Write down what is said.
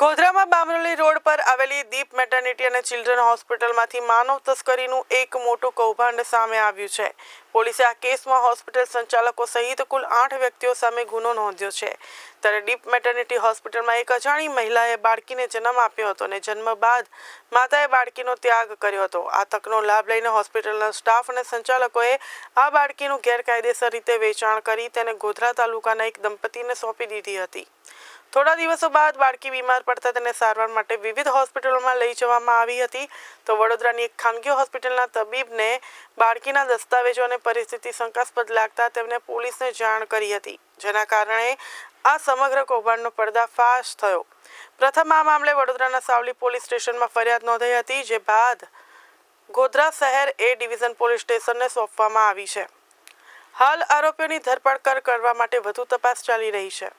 ગોધરામાં Bamroli road પર આવેલી દીપ maternity અને ચિલ્ડ્રન હોસ્પિટલમાંથી માનવ તસ્કરીનું એક મોટું કૌભાંડ સામે આવ્યું છે. પોલીસે આ કેસમાં હોસ્પિટલ સંચાલકો સહિત કુલ આઠ વ્યક્તિઓ સામે ગુનો નોંધ્યો છે. ત્યારે દીપ મેટર્નિટી હોસ્પિટલમાં એક અજાણી મહિલાએ બાળકીને જન્મ આપ્યો હતો અને જન્મ બાદ માતાએ બાળકીનો ત્યાગ કર્યો હતો. આ તકનો લાભ લઈને હોસ્પિટલના સ્ટાફ અને સંચાલકોએ આ બાળકીનું ગેરકાયદેસર રીતે વેચાણ કરી તેને ગોધરા તાલુકાના એક દંપતીને સોંપી દીધી હતી. થોડા દિવસો બાદ બાળકી બીમાર પડતા તેને સારવાર માટે વિવિધ હોસ્પિટલોમાં લઈ જવામાં આવી હતી. તો વડોદરાની એક ખાનગી હોસ્પિટલના તબીબને બાળકીના દસ્તાવેજો અને પરિસ્થિતિ શંકાસ્પદ લાગતા તેમને પોલીસને જાણ કરી હતી, જેના કારણે આ સમગ્ર કૌભાંડનો પર્દાફાશ થયો. પ્રથમ આ મામલે વડોદરાના સાવલી પોલીસ સ્ટેશનમાં ફરિયાદ નોંધાઈ હતી, જે બાદ ગોધરા શહેર એ ડિવિઝન પોલીસ સ્ટેશનને સોંપવામાં આવી છે. હાલ આરોપીઓની ધરપકડ કરવા માટે વધુ તપાસ ચાલી રહી છે.